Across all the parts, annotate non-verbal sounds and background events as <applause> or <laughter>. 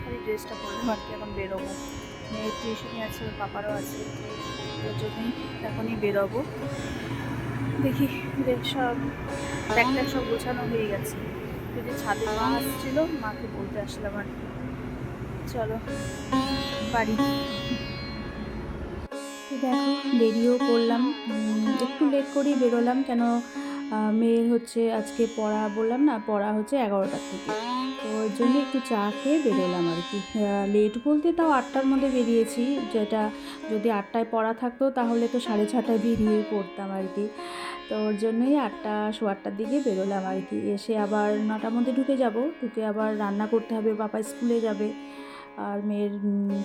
খালি ড্রেসটা পরলাম আর এখন বেরোবো। মেয়ের টিউশনই আছে, ওর পাপারও আছে ওর জন্যই এখনই বেরোবো। দেখি সব ট্যাগ সব গোছানো হয়ে গেছে। যদি ছাদে মা আসছিল, মাকে বলতে আসলাম আর কি। চলো, বাড়ি। দেখো, দেরিও করলাম। একটু লেট করেই বেরোলাম, কেন মেয়ের হচ্ছে আজকে পড়া বললাম না, পড়া হচ্ছে এগারোটার থেকে। তো ওর জন্য একটু চা খেয়ে বেরোলাম আর কি। লেট বলতে তাও আটটার মধ্যে বেরিয়েছি। যেটা যদি আটটায় পড়া থাকতো তাহলে তো সাড়ে ছটায় বেরিয়ে পড়তাম আর কি। তো ওর জন্যই আটটা শো আটটার দিকে বেরোলাম আর কি। এসে আবার নটার মধ্যে ঢুকে যাব। ঢুকে আবার রান্না করতে হবে, বাবা স্কুলে যাবে। আর মেয়ের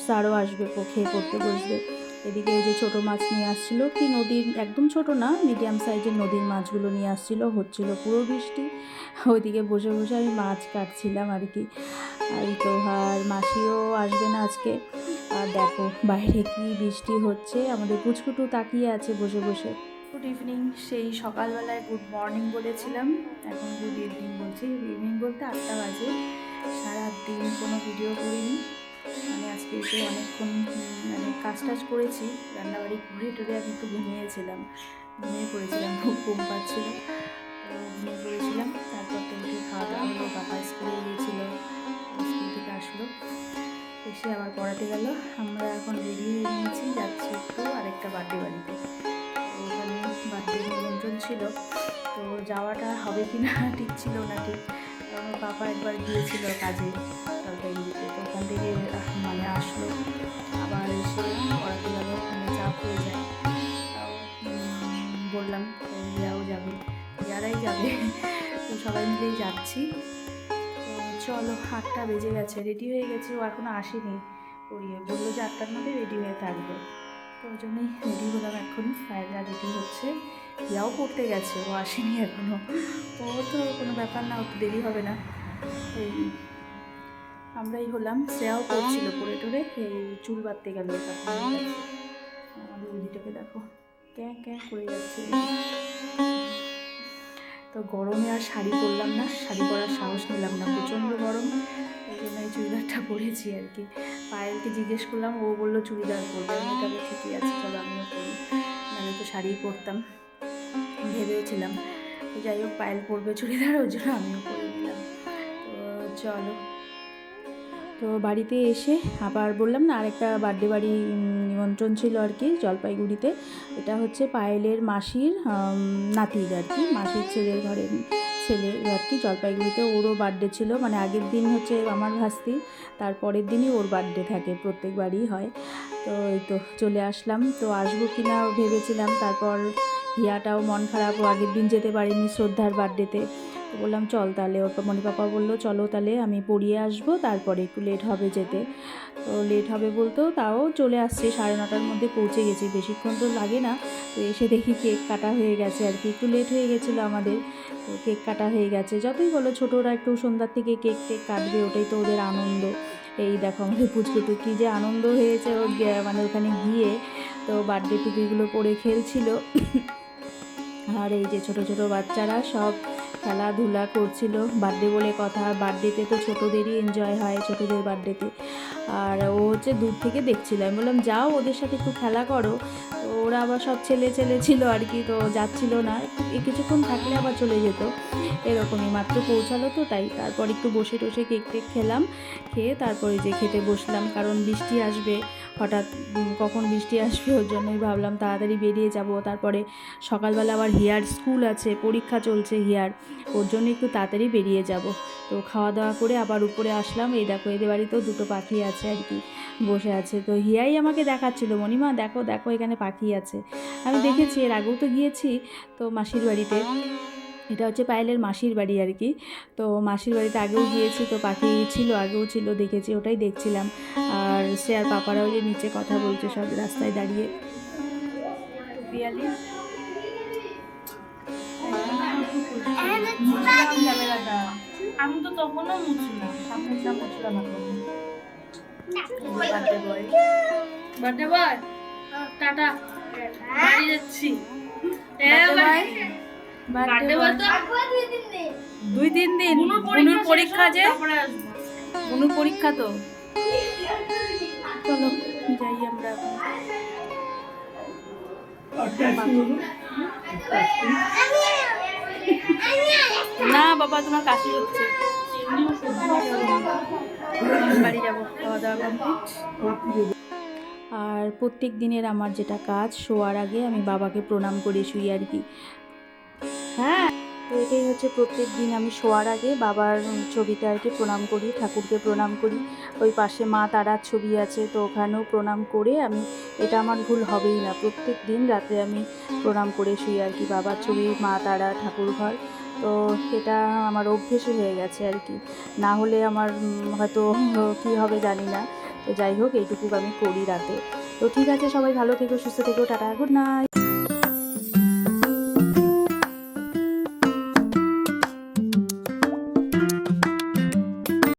স্যারও আসবে খেয়ে পড়তে বসবে। এদিকে এই যে ছোটো মাছ নিয়ে আসছিল, কি নদীর, একদম ছোট না মিডিয়াম সাইজের নদীর মাছগুলো নিয়ে আসছিল, হচ্ছিল পুরো বৃষ্টি। ওইদিকে বসে বসে আমি মাছ কাটছিলাম আর কি। আর তো আর মাসিও আসবে না আজকে। আর দেখো বাইরে কি বৃষ্টি হচ্ছে, আমাদের কুচকুটু তাকিয়ে আছে বসে বসে। গুড ইভিনিং সেই সকালবেলায় গুড মর্নিং বলেছিলাম। এখন গুড ইভিনিং বলছি। ইভিনিং বলতে আটটা বাজে। সারা দিন কোনো ভিডিও করিনি। মানে আজকে এসে অনেকক্ষণ মানে কাজ টাজ করেছি, রান্নাবাড়ি ঘুরে টুরে আমি একটু ঘুমিয়েছিলাম, ঘুমিয়ে পড়েছিলাম খুব ঘুম পাচ্ছিল তো ঘুমিয়ে পড়েছিলাম, তারপর তো উঠে খাওয়া দাওয়া হলো, বাবা স্কুলে গিয়েছিল স্কুল থেকে আসলো। এসে আবার পড়াতে গেল, আমরা এখন রেডি হয়ে নিয়েছি, যাচ্ছি একটু আরেকটা বার্থডে বাড়িতে। ওখানে বার্থডে নিমন্ত্রণ ছিল, তো যাওয়াটা হবে কি না ঠিক ছিল না ঠিক, কারণ বাবা একবার গিয়েছিল কাজে। তো আহ, মানে আসলো। আবার এসে পড়াতে গেল ওখানে চাপ হয়ে যায়। তাও বললাম তো রিয়াও যাবে। যারাই যাবে তো সবাই মিলেই যাচ্ছি। তো চলো আটটা বেজে গেছে রেডি হয়ে গেছে। ও এখনও আসেনি। পড়িয়ে বলল যে আটটার মধ্যে রেডি হয়ে থাকবে। তো ওই জন্যই রেডি হলাম এখনই। পায়রা রেডি হচ্ছে। ইয়াও পড়তে গেছে ও আসেনি এখনও ও তো কোনো ব্যাপার না দেরি হবে না। এই আমরাই হলাম, শ্রেয়াও পড়ছিল পরে টরে, এই চুল বাঁধতে গেল আমাদের দিদিটাকে দেখো, ক্যাঁ ক্যাঁ করে যাচ্ছে। তো গরমে আর শাড়ি পরলাম না, শাড়ি পরার সাহস নিলাম না, প্রচণ্ড গরম। এই জন্য এই চুড়িদারটা পরেছি আর কি। পায়েলকে জিজ্ঞেস করলাম, ও বলল, চুড়িদার পরবে? আমি তাহলে ঠিকই আছে, চলো আমিও পরি। নাহলে তো শাড়িই পরতাম। ভেবেওছিলাম, যাই হোক, পায়েল পরবে চুড়িদার ওই জন্য আমিও পরে নিলাম। তো চলো তো বাড়িতে এসে আবার বললাম না, আরেকটা বার্থডে বাড়ি নিমন্ত্রণ ছিল আর কি জলপাইগুড়িতে। এটা হচ্ছে পায়েলের মাসির নাতির আর কি, মাসির ছেলের ঘরের ছেলে আর কি জলপাইগুড়িতে ওরও বার্থডে ছিল। মানে আগের দিন হচ্ছে আমার ভাস্তি তারপরের দিনই ওর বার্থডে থাকে, প্রত্যেকবারই হয়। তো এই তো চলে আসলাম। তো আসব কি না ভেবেছিলাম, তারপর হিয়াটাও মন খারাপ, ও আগের দিন যেতে পারিনি শ্রদ্ধার বার্থডেতে তো বললাম, চল তাহলে। ওর মণি পাপা বলল, চলো তাহলে আমি পড়িয়ে আসব, তারপরে একটু লেট হবে যেতে। তো লেট হবে বলতেও তাও চলে আসছে, সাড়ে নটার মধ্যে পৌঁছে গেছি। বেশিক্ষণ তো লাগে না, তো এসে দেখি কেক কাটা হয়ে গেছে আর কি। একটু লেট হয়ে গেছিল আমাদের, তো কেক কাটা হয়ে গেছে। যতই বলো, ছোটোরা একটু সন্ধ্যার থেকে কেক টেক কাটবে, ওটাই তো ওদের আনন্দ। এই দেখো আমাদের পুচকুটু কী যে আনন্দ হয়েছে ওর মানে ওখানে গিয়ে। তো বার্থডে টুপিগুলো পরে খেলছিল। আর এই যে ছোট ছোট বাচ্চারা সব খেলাধুলা করছিল। বার্থডে বলে কথা, বার্থডেতে তো ছোটোদেরই এনজয় হয়, ছোটোদের বার্থডেতে। আর ও হচ্ছে দূর থেকে দেখছিল। আমি বললাম, যাও, ওদের সাথে একটু খেলা করো। ওরা আবার সব ছেলে ছেলে ছিল আর কি, তো যাচ্ছিল না। কিছুক্ষণ থাকলে আবার চলে যেত। এরকমই মাত্র পৌঁছালো তো, তাই তারপর একটু বসে টসে কেক টেক খেলাম। খেয়ে তারপরে যে খেতে বসলাম, কারণ বৃষ্টি আসবে। হঠাৎ কখন বৃষ্টি আসবে ওর জন্যই ভাবলাম তাড়াতাড়ি বেরিয়ে যাব। তারপরে সকালবেলা আবার হিয়ার স্কুল আছে, পরীক্ষা চলছে হিয়ার। ওর জন্য একটু তাড়াতাড়ি বেরিয়ে যাব। তো খাওয়া দাওয়া করে আবার উপরে আসলাম। এই দেখো, এদের বাড়িতেও দুটো পাখি আছে আর কি, বসে আছে। তো হিয়াই আমাকে দেখাচ্ছিল, মণিমা দেখো দেখো এখানে পাখি আছে। আমি দেখেছি, এর আগেও তো গিয়েছি তো মাসির বাড়িতে। এটা হচ্ছে পায়েলের মাসির বাড়ি আর কি। তো মাসির বাড়িতে আগেও গিয়েছি তো পাখি ছিল, আগেও ছিল, দেখেছি, ওটাই দেখছিলাম। আর সে আর পাপারাও যে নিচে কথা বলছে সব রাস্তায় দাঁড়িয়ে। পিয়ালি আমি তো তখনও মুছিলাম সামনে বয় টাটা। বাড়ি যাচ্ছি। বার্থডে বয় দুই তিন দিন। বুনুর পরীক্ষা পরীক্ষা যে অনুর পরীক্ষা তো। চলো যাই আমরা এখন। না, বাবা, তোমার কাশি হচ্ছে। বাড়ি যাব, খাওয়া দাওয়া কমপ্লিট আর প্রত্যেক দিনের আমার যেটা কাজ, শোয়ার আগে আমি বাবাকে প্রণাম করে শুই আর কি। হ্যাঁ। তো এটাই হচ্ছে প্রত্যেক দিন আমি শোয়ার আগে বাবার ছবিতে আর কি প্রণাম করি, ঠাকুরকে প্রণাম করি। ওই পাশে মা তারার ছবি আছে, তো ওখানেও প্রণাম করে আমি, এটা আমার ভুল হবেই না। প্রত্যেক দিন রাতে আমি প্রণাম করে শুই আর কি, বাবার ছবি, মা তারা, ঠাকুর ঘর। তো এটা আমার অভ্যেসই হয়ে গেছে আর কি। না হলে আমার হয়তো <laughs> কী হবে জানি না। তো যাই হোক, এইটুকু আমি করি রাতে। তো ঠিক আছে, সবাই ভালো থেকো, সুস্থ থেকো, টাটা, গুড নাইট।